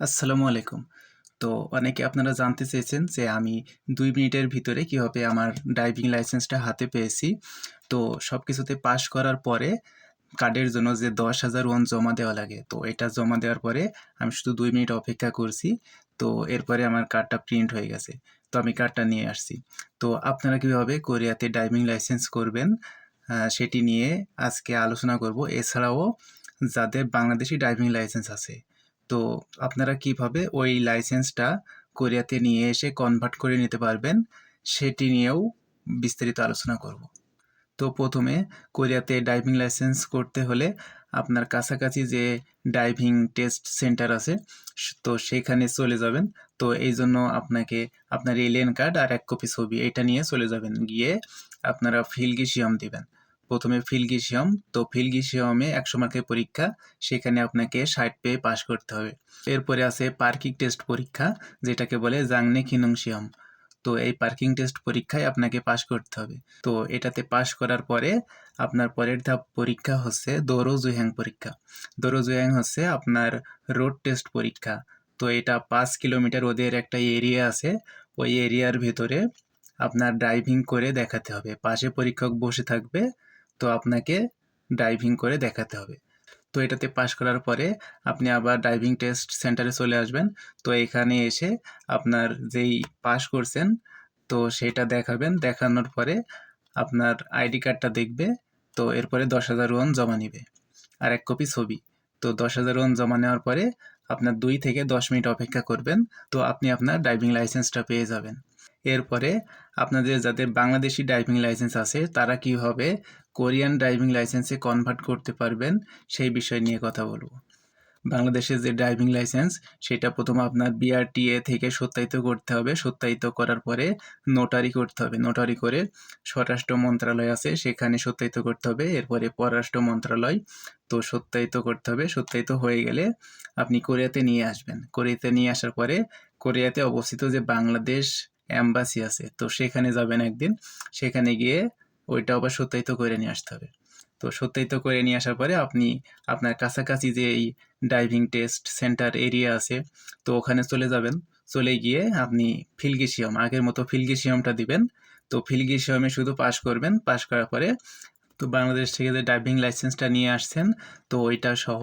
আসসালামু আলাইকুম। তো অনেকে আপনারা জানতে চেয়েছেন যে আমি দুই মিনিটের ভিতরে কীভাবে আমার ড্রাইভিং লাইসেন্সটা হাতে পেয়েছি। তো সব কিছুতে পাস করার পরে কার্ডের জন্য যে ১০,০০০ ওয়ান জমা দেওয়া লাগে। তো এটা জমা দেওয়ার পরে আমি শুধু দুই মিনিট অপেক্ষা করছি। তো এরপরে আমার কার্ডটা প্রিন্ট হয়ে গেছে। তো আমি কার্ডটা নিয়ে আসছি। তো আপনারা কীভাবে কোরিয়াতে ড্রাইভিং লাইসেন্স করবেন সেটি নিয়ে আজকে আলোচনা করব। এছাড়াও যাদের বাংলাদেশি ড্রাইভিং লাইসেন্স আছে তো আপনারা কীভাবে ওই লাইসেন্সটা কোরিয়াতে নিয়ে এসে কনভার্ট করে নিতে পারবেন, সেটি নিয়েও বিস্তারিত আলোচনা করব। তো প্রথমে কোরিয়াতে ড্রাইভিং লাইসেন্স করতে হলে আপনার কাছাকাছি যে ড্রাইভিং টেস্ট সেন্টার আছে, তো সেখানে চলে যাবেন। তো এই জন্য আপনাকে আপনার এলিয়েন কার্ড আর এক কপি ছবি, এটা নিয়ে চলে যাবেন। গিয়ে আপনারা ফিলগিশিয়াম দিবেন। প্রথমে ফিলগিশিয়াম তো ফিলগিশিয়ামে একশো মার্কের পরীক্ষা, সেখানে আপনাকে ষাট পেয়ে পাশ করতে হবে। এরপরে আছে পার্কিং টেস্ট পরীক্ষা, যেটাকে বলে জাংনে খিনুংশিয়াম। তো এই পার্কিং টেস্ট পরীক্ষায় আপনাকে পাশ করতে হবে। তো এটাতে পাশ করার পরে আপনার পরের ধাপ পরীক্ষা হচ্ছে দোরো জুহ্যাং পরীক্ষা। দোরো জুহ্যাং হচ্ছে আপনার রোড টেস্ট পরীক্ষা। তো এটা পাঁচ কিলোমিটার ওদের একটা এরিয়া আছে। ওই এরিয়ার ভেতরে আপনার ড্রাইভিং করে দেখাতে হবে। পাশে পরীক্ষক বসে থাকবে। তো আপনাকে ড্রাইভিং করে দেখাতে হবে। তো এটাতে পাশ করার পরে আপনি আবার ড্রাইভিং টেস্ট সেন্টারে চলে আসবেন। তো এখানে এসে আপনার যেই পাশ করছেন, তো সেটা দেখাবেন। দেখানোর পরে আপনার আইডি কার্ডটা দেখবে, তো এরপরে দশ হাজার ওয়ান জমা নিবে। আর এক কপি ছবি। তো দশ হাজার ওয়ান জমা নেওয়ার পরে আপনার দুই থেকে দশ মিনিট অপেক্ষা করবেন, তো আপনি আপনার ড্রাইভিং লাইসেন্সটা পেয়ে যাবেন। এরপরে আপনাদের যাদের বাংলাদেশি ড্রাইভিং লাইসেন্স আছে, তারা কীভাবে কোরিয়ান ড্রাইভিং লাইসেন্সে কনভার্ট করতে পারবেন, সেই বিষয় নিয়ে কথা বলব। বাংলাদেশের যে ড্রাইভিং লাইসেন্স সেটা প্রথম আপনার বিআরটিএ থেকে সত্যায়িত করতে হবে। সত্যায়িত করার পরে নোটারি করতে হবে। নোটারি করে স্বরাষ্ট্র মন্ত্রণালয় আছে, সেখানে সত্যায়িত করতে হবে। এরপরে পররাষ্ট্র মন্ত্রণালয় তো সত্যায়িত করতে হবে। সত্যায়িত হয়ে গেলে আপনি কোরিয়াতে নিয়ে আসবেন। কোরিয়াতে নিয়ে আসার পরে কোরিয়াতে অবস্থিত যে বাংলাদেশ অ্যাম্বাসি আছে। তো সেখানে যাবেন একদিন, সেখানে গিয়ে ওইটা আবার সত্যায়িত করে নিয়ে আসতে হবে। তো সত্যায়িত করে নিয়ে আসার পরে আপনি আপনার কাছাকাছি যে এই ড্রাইভিং টেস্ট সেন্টার এরিয়া আছে, তো ওখানে চলে যাবেন। চলে গিয়ে আপনি ফিলগিশিয়াম, আগের মতো ফিলগিশিয়ামটা দিবেন। তো ফিলগিশিয়ামে শুধু পাস করবেন। পাস করার পরে তো বাংলাদেশ থেকে যে ড্রাইভিং লাইসেন্সটা নিয়ে আসছেন, তো ওইটা সহ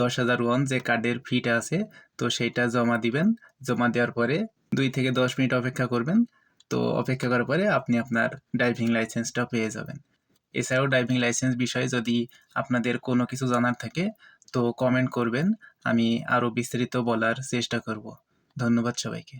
দশ হাজার ওয়ান যে কার্ডের ফিটা আছে, তো সেইটা জমা দিবেন। জমা দেওয়ার পরে দুই থেকে দশ মিনিট অপেক্ষা করবেন। তো অপেক্ষা করার পরে আপনি আপনার ড্রাইভিং লাইসেন্সটা পেয়ে যাবেন। এছাড়াও ড্রাইভিং লাইসেন্স বিষয়ে যদি আপনাদের কোনো কিছু জানার থাকে, তো কমেন্ট করবেন। আমি আরও বিস্তারিত বলার চেষ্টা করব। ধন্যবাদ সবাইকে।